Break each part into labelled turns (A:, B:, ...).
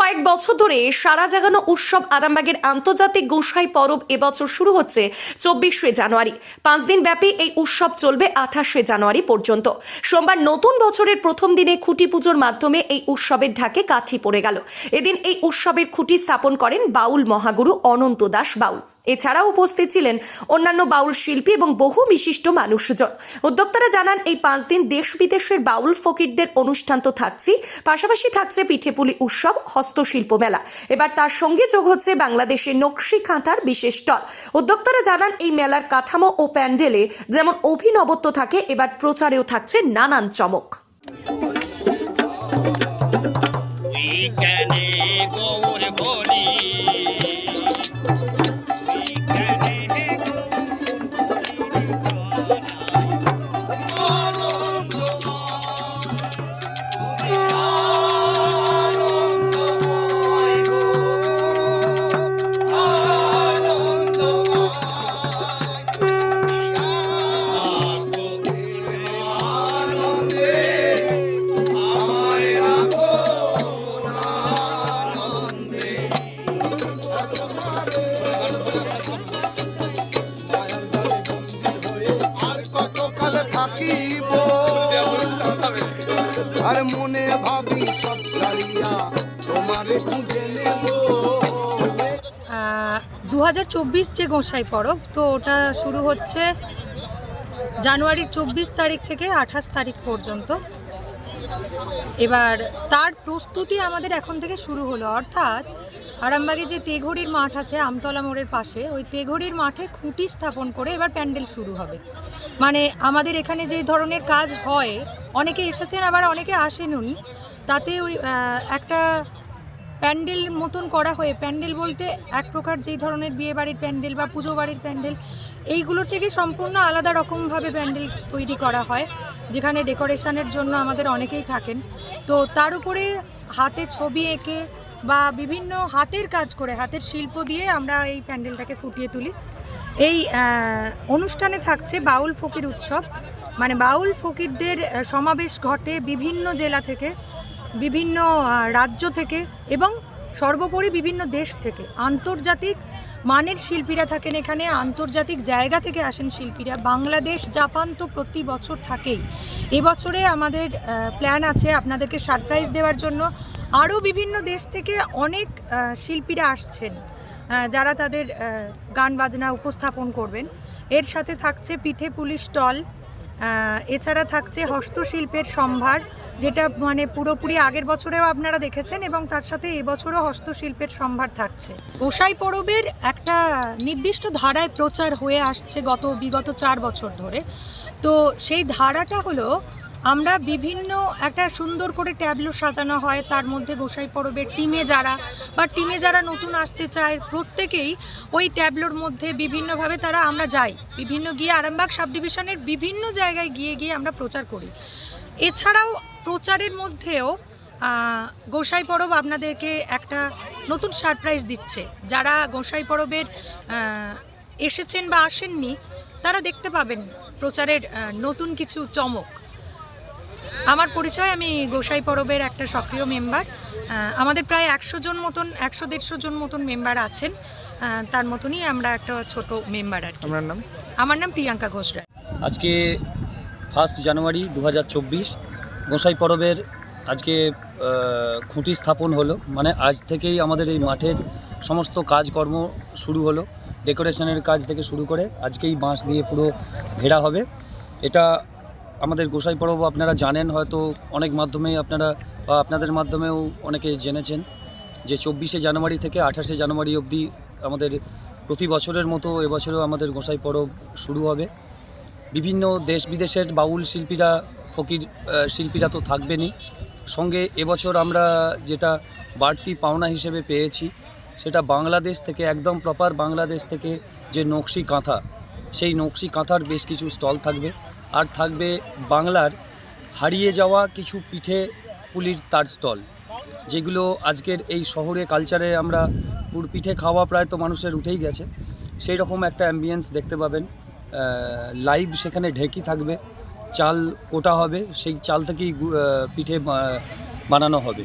A: কয়েক বছর ধরে সারা জাগানো উৎসব আরামবাগের আন্তর্জাতিক গোসাই পরব এবছর শুরু হচ্ছে চব্বিশে জানুয়ারি। পাঁচ দিন ব্যাপী এই উৎসব চলবে আঠাশে জানুয়ারি পর্যন্ত। সোমবার নতুন বছরের প্রথম দিনে খুঁটি পুজোর মাধ্যমে এই উৎসবের ঢাকে কাঠি পড়ে গেল। এদিন এই উৎসবের খুঁটি স্থাপন করেন বাউল মহাগুরু অনন্ত দাস বাউল। এছাড়াও উপস্থিত ছিলেন অন্যান্য বাউল শিল্পী এবং বহু বিশিষ্ট মানুষজন। উদ্যোক্তারা জানান, এই পাঁচ দিন দেশ বিদেশের বাউল ফকিরদের অনুষ্ঠান তো থাকছেই, পাশাপাশি থাকছে পিঠেপুলি উৎসব, হস্তশিল্প মেলা। এবার তার সঙ্গে যোগ হচ্ছে বাংলাদেশের নকশি খাঁথার বিশেষ স্টল উদ্যোক্তারা জানান, এই মেলার কাঠামো ও প্যান্ডেলে যেমন অভিনবত্ব থাকে, এবার প্রচারেও থাকছে নানান চমক।
B: মনে ভাবি সব ছাড়িয়া তোমারে খুঁজে নেব।
C: দু হাজার চব্বিশ যে গোসাই পরব, তো ওটা শুরু হচ্ছে জানুয়ারির চব্বিশ তারিখ থেকে আঠাশ তারিখ পর্যন্ত। এবার তার প্রস্তুতি আমাদের এখন থেকে শুরু হলো, অর্থাৎ আরামবাগে যে তেঘড়ির মাঠ আছে আমতলা মোড়ের পাশে, ওই তেঘড়ির মাঠে খুঁটি স্থাপন করে এবার প্যান্ডেল শুরু হবে। মানে আমাদের এখানে যে ধরনের কাজ হয়, অনেকে এসেছেন, আবার অনেকে আসেন উনি তাতে ওই একটা প্যান্ডেল মতন করা হয়ে, প্যান্ডেল বলতে এক প্রকার যেই ধরনের বিয়ে বাড়ির প্যান্ডেল বা পুজো বাড়ির প্যান্ডেল, এইগুলোর থেকে সম্পূর্ণ আলাদা রকমভাবে প্যান্ডেল তৈরি করা হয়, যেখানে ডেকোরেশনের জন্য আমাদের অনেকেই থাকেন। তো তার উপরে হাতে ছবি এঁকে বা বিভিন্ন হাতের কাজ করে, হাতের শিল্প দিয়ে আমরা এই প্যান্ডেলটাকে ফুটিয়ে তুলি। এই অনুষ্ঠানে থাকছে বাউল ফকির উৎসব। মানে বাউল ফকিরদের সমাবেশ ঘটে বিভিন্ন জেলা থেকে, বিভিন্ন রাজ্য থেকে এবং সর্বোপরি বিভিন্ন দেশ থেকে। আন্তর্জাতিক মানের শিল্পীরা থাকেন এখানে, আন্তর্জাতিক জায়গা থেকে আসেন শিল্পীরা। বাংলাদেশ, জাপান তো প্রতি বছর থাকেই। এবছরে আমাদের প্ল্যান আছে আপনাদেরকে সারপ্রাইজ দেওয়ার জন্য। আরও বিভিন্ন দেশ থেকে অনেক শিল্পীরা আসছেন যারা তাদের গান বাজনা উপস্থাপন করবেন। এর সাথে থাকছে পিঠে পুলি স্টল এছাড়া থাকছে হস্তশিল্পের সম্ভার, যেটা মানে পুরোপুরি আগের বছরেও আপনারা দেখেছেন এবং তার সাথে এবছরও হস্তশিল্পের সম্ভার থাকছে। গোসাই পরবের একটা নির্দিষ্ট ধারায় প্রচার হয়ে আসছে গত, বিগত চার বছর ধরে। তো সেই ধারাটা হলো আমরা বিভিন্ন একটা সুন্দর করে ট্যাবলো সাজানো হয়, তার মধ্যে গোসাই পরবের টিমে যারা বা টিমে যারা নতুন আসতে চায়, প্রত্যেকেই ওই ট্যাবলোর মধ্যে বিভিন্নভাবে তারা আমরা যাই। বিভিন্ন গিয়ে আরামবাগ সাব ডিভিশনের বিভিন্ন জায়গায় গিয়ে গিয়ে আমরা প্রচার করি। এছাড়াও প্রচারের মধ্যেও গোসাই পরব আপনাদেরকে একটা নতুন সারপ্রাইজ দিচ্ছে। যারা গোসাই পরবের এসেছেন বা আসেননি, তারা দেখতে পাবেন প্রচারের নতুন কিছু চমক। আমার পরিচয় আমি গোসাই পরবের একটা সক্রিয় মেম্বার। আমাদের প্রায় একশো জন মতন একশো দেড়শো জন মতন মেম্বার আছেন। তার মতনই আমরা একটা ছোট মেম্বার আর কি।
D: আপনার নাম?
C: আমার নাম প্রিয়াঙ্কা ঘোষ রায়।
E: আজকে ফার্স্ট জানুয়ারি দু হাজার চব্বিশ গোসাই পরবের আজকে খুঁটি স্থাপন হলো। মানে আজ থেকেই আমাদের এই মাঠের সমস্ত কাজকর্ম শুরু হলো। ডেকোরেশনের কাজ থেকে শুরু করে আজকেই বাঁশ দিয়ে পুরো ঘেরা হবে। এটা আমাদের গোসাই পরব আপনারা জানেন, হয়তো অনেক মাধ্যমেই আপনারা, বা আপনাদের মাধ্যমেও অনেকে জেনেছেন যে চব্বিশে জানুয়ারি থেকে আঠাশে জানুয়ারি অবধি আমাদের প্রতি বছরের মতো এবছরেও আমাদের গোসাই পরব শুরু হবে। বিভিন্ন দেশ বিদেশের বাউল শিল্পীরা, ফকির শিল্পীরা তো থাকবেনই। সঙ্গে এবছর আমরা যেটা বাড়তি পাওনা হিসেবে পেয়েছি, সেটা বাংলাদেশ থেকে, একদম প্রপার বাংলাদেশ থেকে যে নকশি কাঁথা, সেই নকশি কাঁথার বেশ কিছু স্টল থাকবে। আর থাকবে বাংলার হারিয়ে যাওয়া কিছু পিঠে পুলির তার স্টল, যেগুলো আজকের এই শহরে কালচারে আমরা পুর পিঠে খাওয়া প্রায় তো মানুষের উঠেই গেছে। সেই রকম একটা অ্যাম্বিয়েন্স দেখতে পাবেন। লাইভ সেখানে ঢেকি থাকবে, চাল কোটা হবে, সেই চাল থেকেই পিঠে বানানো হবে।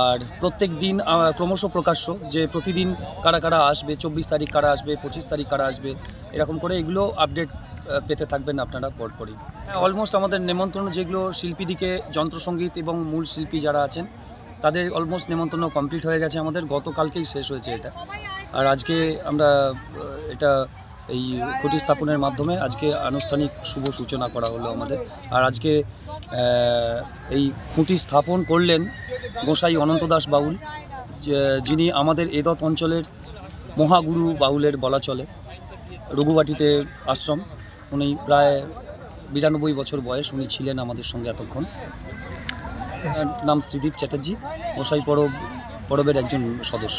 E: আর প্রত্যেক দিন ক্রমশ প্রকাশ্য যে প্রতিদিন কারা কারা আসবে, চব্বিশ তারিখ কারা আসবে, পঁচিশ তারিখ কারা আসবে, এরকম করে এগুলো আপডেট পেতে থাকবেন আপনারা পরপরই। অলমোস্ট আমাদের নেমন্ত্রণ যেগুলো শিল্পীদিকে যন্ত্রসঙ্গীত এবং মূল শিল্পী যারা আছেন, তাদের অলমোস্ট নেমন্ত্রণ কমপ্লিট হয়ে গেছে আমাদের। গতকালকেই শেষ হয়েছে এটা। আর আজকে আমরা এটা এই খুঁটি স্থাপনের মাধ্যমে আজকে আনুষ্ঠানিক শুভ সূচনা করা হলো আমাদের। আর আজকে এই খুঁটি স্থাপন করলেন গোসাই অনন্ত দাস বাউল যিনি আমাদের এদত অঞ্চলের মহাগুরু বাউলের বলা চলে, রঘুবাটিতে আশ্রম। উনি প্রায় বিরানব্বই বছর বয়স উনি ছিলেন আমাদের সঙ্গে এতক্ষণ। নাম শ্রীদীপ চ্যাটার্জি মশাই পরব পরবের একজন সদস্য।